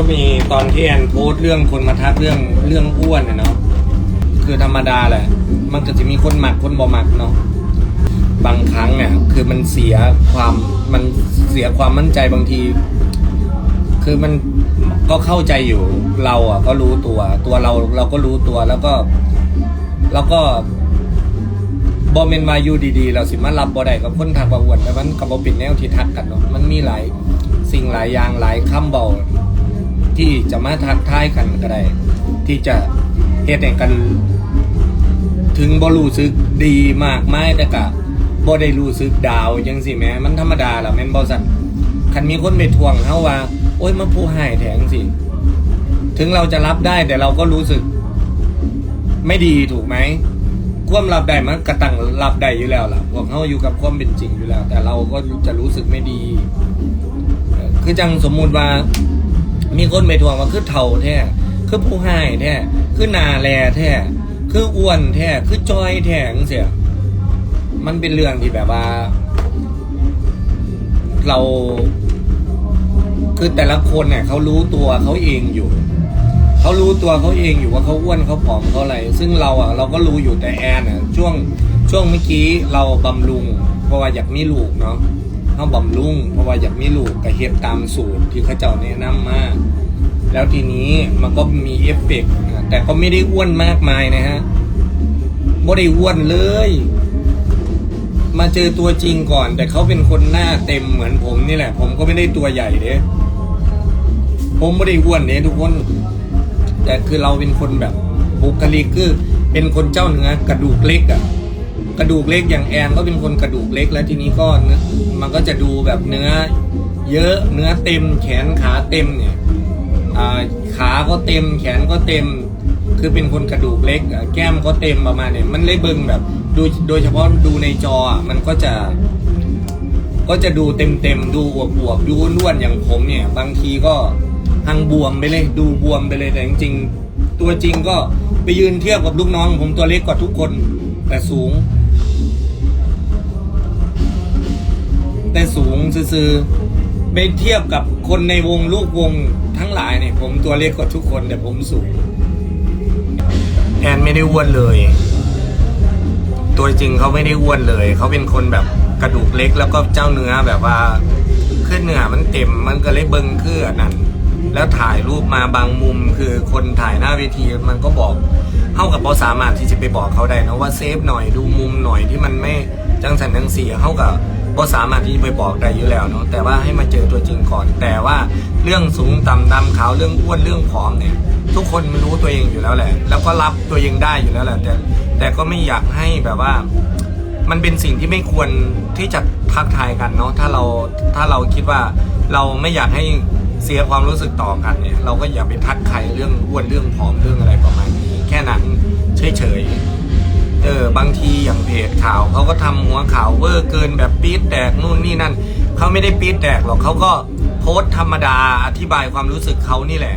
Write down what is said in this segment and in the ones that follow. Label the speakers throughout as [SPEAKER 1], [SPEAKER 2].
[SPEAKER 1] ก็มีตอนที่แอนโพสต์เรื่องคนมาทักเรื่องเรื่องอ้วนเนี่ยเนาะคือธรรมดาแหละ มันก็จะมีคนหมักคนบ่หมักเนาะบางครั้งเนี่ยคือมันเสียความมันเสียความมั่นใจบางที คือมันก็เข้าใจอยู่เราอะก็รู้ตัวตัวเราเราก็รู้ตัวแล้วก็แล้วก็บอมเมนวาอยู่ดีๆ เราสิมารับบ่ได้กับคนทักว่าอ้วนแต่มันกับบอปิดแนวที่ทักกันเนาะมันมีหลายสิ่งหลายอย่างหลายคำเบา ที่จะมาทักทายกันก็ได้ ที่จะเหตุแห่งกัน ถึงบ่รู้สึกดีมากไม่แต่กะบ่ได้รู้สึกดาวจังสิแม้มันธรรมดาล่ะแม่นบ่สั่นคันมีคนไปทวงเฮาว่า โอ้ยมาผู้ให้แถงสิถึงเราจะรับได้แต่เราก็รู้สึก ไม่ดีถูกไหมความรับได้มันกระตังรับได้อยู่แล้วล่ะพวกเขาอยู่กับความเป็นจริงอยู่แล้ว แต่เราก็จะรู้สึกไม่ดี คือจังสมมุติว่า มีคนไปทวงว่าคือเท่าแท้คือผู้ให้แท้คือนาแลแท้คืออ้วนแท้คือจอยแท้งเสียมันเป็นเรื่องที่แบบว่า เราคือแต่ละคนเนี่ยเขารู้ตัวเขาเองอยู่เขารู้ตัวเขาเองอยู่ว่าเขาอ้วนเขาผอมเขาอะไร ซึ่งเราอะเราก็รู้อยู่แต่แอนอะช่วงช่วงเมื่อกี้เราบำรุงเพราะว่าอยากมีลูกเนาะ เขาบำรุงเพราะว่าอยากมีลูกกับเฮ็ดตามสูตรที่เขาเจ้าแนะนำมาแล้วทีนี้มันก็มีเอฟเฟกต์แต่ก็ไม่ได้อ้วนมากมายนะฮะไม่ได้อ้วนเลย มาเจอตัวจริงก่อน แต่เขาเป็นคนหน้าเต็มเหมือนผมนี่แหละ ผมก็ไม่ได้ตัวใหญ่เด้ผมไม่ได้อ้วนเนี่ยทุกคน แต่คือเราเป็นคนแบบบุคลิกคือเป็นคนเจ้าเนื้อกระดูกเล็กอะ่ะ กระดูกเล็กอย่างแอนก็เป็นคนกระดูกเล็กแล้วทีนี้ก็เนื้อมันก็จะดูแบบเนื้อ เยอะเนื้อเต็ม แขนขาเต็มเนี่ยขาก็เต็ม แขนก็เต็ม คือเป็นคนกระดูกเล็ก แก้มก็เต็มประมาณเนี่ยมันเลยเบิ่งแบบดูโดยเฉพาะดูในจอมันก็จะก็จะดูเต็มเต็มดูอวบอวบดูอ้วนอย่างผมเนี่ย บางทีก็หังบวมไปเลยดูบวมไปเลยแต่จริงๆตัวจริงก็ไปยืนเทียบกับลูกน้อง ผมตัวเล็กกว่าทุกคนแต่สูง แต่สูงซื่อๆไปเทียบกับคนในวงลูกวงทั้งหลายเนี่ยผมตัวเล็กกว่าทุกคนแต่ผมสูง แอนไม่ได้อ้วนเลย ตัวจริงเขาไม่ได้อ้วนเลย เขาเป็นคนแบบกระดูกเล็กแล้วก็เจ้าเนื้อแบบว่าขึ้นเนื้อมันเต็มมันก็เลยเบิ้งคืออันนั้นแล้วถ่ายรูปมาบางมุมคือคนถ่ายหน้าเวทีมันก็บอกเข้ากับพอสามารถที่จะไปบอกเขาได้นะว่าเซฟหน่อยดูมุมหน่อยที่มันไม่จังสันจังเสียเข้ากับ พอสามารถที่จะไปบอกได้อยู่แล้วเนาะแต่ว่าให้มาเจอตัวจริงก่อน แต่ว่าเรื่องสูงต่ำดำขาวเรื่องอ้วนเรื่องผอมเนี่ย ทุกคนมันรู้ตัวเองอยู่แล้วแหละ แล้วก็รับตัวเองได้อยู่แล้วแหละ แต่แต่ก็ไม่อยากให้แบบว่า มันเป็นสิ่งที่ไม่ควรที่จะทักทายกันเนาะถ้าเราถ้าเราคิดว่าเราไม่อยากให้เสียความรู้สึกต่อกันเนี่ย เราก็อย่าไปทักใครเรื่องอ้วนเรื่องผอมเรื่องอะไรประมาณนี้ แค่นั้นเฉยๆ เออบางทีอย่างเพจข่าวเขาก็ทำหัวข่าวเวอร์เกินแบบปี๊ดแตกนู่นนี่นั่นเขาไม่ได้ปี๊ดแตกหรอกเขาก็โพสต์ธรรมดาอธิบายความรู้สึกเขานี่แหละ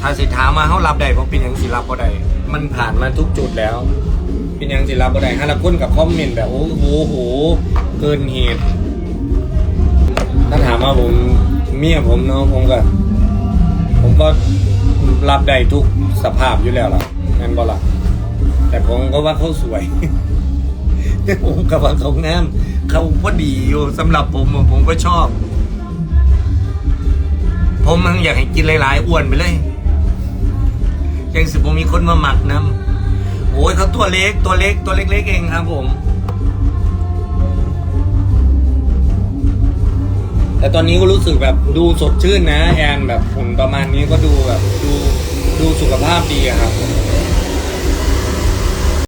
[SPEAKER 1] ถ้าสิถามมาเขารับได้เพราะเป็นหยังสิรับก็ได้มันผ่านมาทุกจุดแล้ว เป็นหยังสิรับก็ได้ฮะละคนกับคอมเมนต์แบบโอ้โหโหเกินเหตุถ้าถามว่าผมเมียผมเนาะผมก็ ผมก็รับได้ทุกสภาพอยู่แล้วล่ะ งั้นบ่ล่ะแต่ผมก็ว่าเขาสวยผมก็ว่าเขางามเขาพอดีอยู่สำหรับผมผมก็ชอบ ผมมันอยากให้กินหลายๆอ้วนไปเลยยังสิบมีคนมาหมักน้ำโอ้ยเขาตัวเล็กตัวเล็กตัวเล็กๆเองครับผม แต่ตอนนี้ก็รู้สึกแบบดูสดชื่นนะ แอนแบบหุ่นประมาณนี้ก็ดูแบบดู ดูสุขภาพดีอะครับ